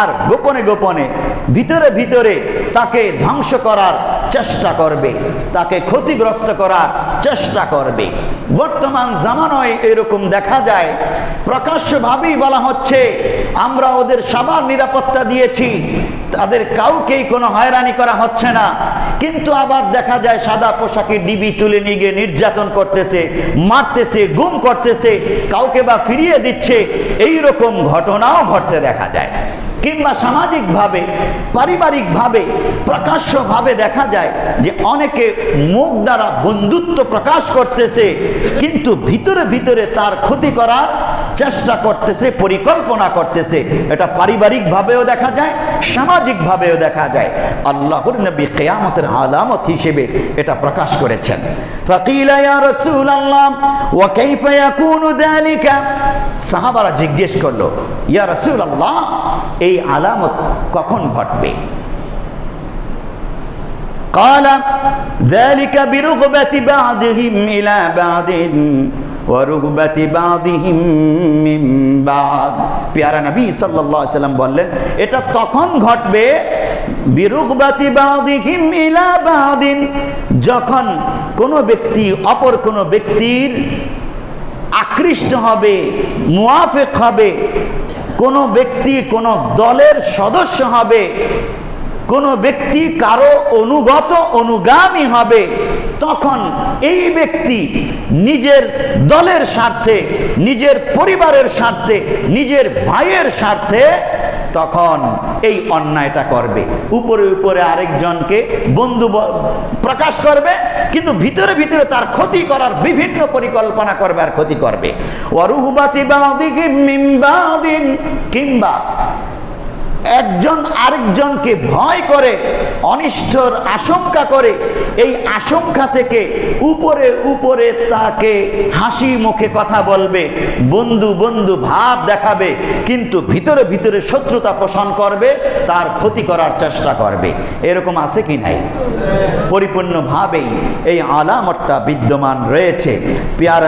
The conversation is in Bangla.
আর গোপনে গোপনে, ভিতরে ভিতরে তাকে ধ্বংস করার চেষ্টা করবে, তাকে ক্ষতিগ্রস্ত করার চেষ্টা করবে। বর্তমান জামানায় এরকম দেখা যায়। প্রকাশ্যভাবেই বলা হচ্ছে, আমরা ওদের সবার নিরাপত্তা দিয়েছি, তাদের কাউকেই কোনো হয়রানি করা হচ্ছে না। কিন্তু আবার দেখা যায় সাদা পোশাকে ডিবি তুলে নিয়ে গিয়ে নির্যাতন করতেছে, মারতেছে, গুম করতেছে, কাউকে বা ফিরিয়ে দিচ্ছে এই রকম ঘটনাও ঘটতে দেখা যায়। কিংবা সামাজিকভাবে, পারিবারিকভাবে প্রকাশ্যভাবে দেখা যায় যে অনেকে মুখ দ্বারা বন্ধুত্ব প্রকাশ করতেছে, কিন্তু ভিতরে ভিতরে তার ক্ষতি করার চেষ্টা করতেছে, পরিকল্পনা করতেছে। এটা পারিবারিকভাবেও দেখা যায়, সামাজিকভাবেও দেখা যায়। আল্লাহর নবী কেয়ামতের আলামত হিসেবে এটা প্রকাশ করেছেন। সাহাবারা জিজ্ঞেস করল, ইয়া রসুল আল্লাহ এই আলামত কখন ঘটবে? قال ذلك برغبة بعضهم إلى بعض ورغبة بعضهم من بعض পেয়ারা নবী সাল্লাল্লাহু আলাইহি সাল্লাম বললেন এটা তখন ঘটবে বিরুগবাতি বাদিহিম ইলা বাদিন যখন কোনো ব্যক্তি অপর কোনো ব্যক্তির আকৃষ্ট হবে মুয়াফেক হবে কোনো ব্যক্তি কোনো দলের সদস্য হবে কোনো ব্যক্তি কারও অনুগত অনুগামী হবে, তখন এই ব্যক্তি নিজের দলের স্বার্থে, নিজের পরিবারের স্বার্থে, নিজের ভাইয়ের স্বার্থে তখন এই অন্যায়টা করবে। উপরে উপরে আরেকজনকে বন্ধু প্রকাশ করবে, কিন্তু ভিতরে ভিতরে তার ক্ষতি করার বিভিন্ন পরিকল্পনা করবে আর ক্ষতি করবে। অরুহবাতি মিম্বাদিন কিংবা একজন আরেকজনকে ভয় করে অনিষ্টর আশঙ্কা করে, এই আশঙ্কা থেকে উপরে উপরে তাকে হাসি মুখে কথা বলবে, বন্ধু বন্ধু ভাব দেখাবে, কিন্তু ভিতরে ভিতরে শত্রুতা পোষণ করবে, তার ক্ষতি করার চেষ্টা করবে। এরকম আছে কি নাই? পরিপূর্ণভাবেই এই আলামতটা বিদ্যমান রয়েছে। পেয়ারা